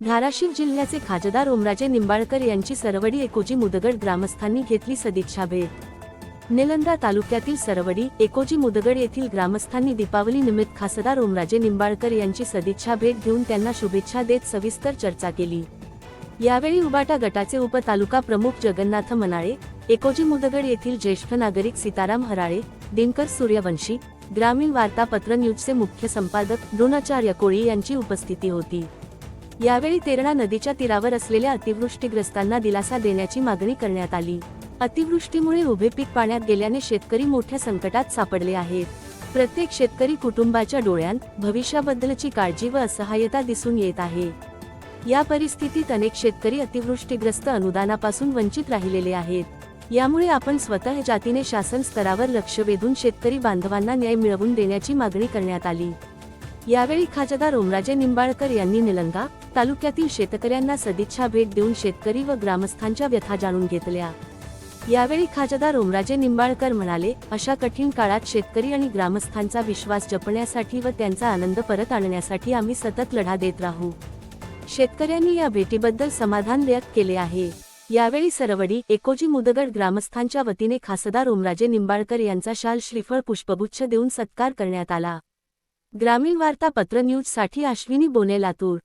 धाराशिव जिल्ह्याचे खासदार ओमराजे निंबाळकर यांची सरवडी एकोजी मुदगड ग्रामस्थांनी घेतली सदिच्छा भेट. निलंदा तालुक्यातील सरवडी एकोजी मुदगड येथील ग्रामस्थांनी दीपावली निमित्त खासदार ओमराजे निंबाळकर यांची सदिच्छा भेट घेऊन त्यांना शुभेच्छा देत सविस्तर चर्चा केली. यावेळी उबाटा गटाचे उपतालुका प्रमुख जगन्नाथ मनाळे एकोजी मुदगड येथील ज्येष्ठ नागरिक सीताराम हराळे दिनकर सूर्यवंशी ग्रामीण वार्तापत्र न्यूजचे मुख्य संपादक द्रोणाचार्य कोळी यांची उपस्थिती होती. यावेळी तेरणा नदीच्या तीरावर असलेल्या अतिवृष्टीग्रस्तांना दिलासा देण्याची मागणी करण्यात आली. अतिवृष्टीमुळे उभे पीक पाण्यात गेल्याने शेतकरी मोठ्या संकटात सापडले आहेत. प्रत्येक शेतकरी कुटुंबाच्या डोळ्यांत भविष्याबद्दलची काळजी व असहाय्यता दिसून येत आहे. या परिस्थितीत अनेक शेतकरी अतिवृष्टीग्रस्त अनुदानापासून वंचित राहिलेले आहेत. यामुळे आपण स्वतः जातीने शासन स्तरावर लक्ष वेधून शेतकरी बांधवांना न्याय मिळवून देण्याची मागणी करण्यात आली. यावेळी खासदार ओमराजे निंबाळकर यांनी निलंगा तालुक्यातील शेतकऱ्यांना सदिच्छा भेट देऊन शेतकरी व ग्रामस्थांच्या व्यथा जाणून घेतल्या. यावेळी खासदार ओमराजे निंबाळकर म्हणाले अशा कठीण काळात शेतकरी आणि ग्रामस्थांचा विश्वास जपण्यासाठी व त्यांचा आनंद परत आणण्यासाठी आम्ही सतत लढा देत राहू. शेतकऱ्यांनी या भेटीबद्दल समाधान व्यक्त केले आहे. यावेळी सरवडी एकोजी मुदगड ग्रामस्थांच्या वतीने खासदार ओमराजे निंबाळकर यांचा शाल श्रीफळ पुष्पगुच्छ देऊन सत्कार करण्यात आला. ग्रामीण वार्ता पत्र न्यूज अश्विनी बोने लातूर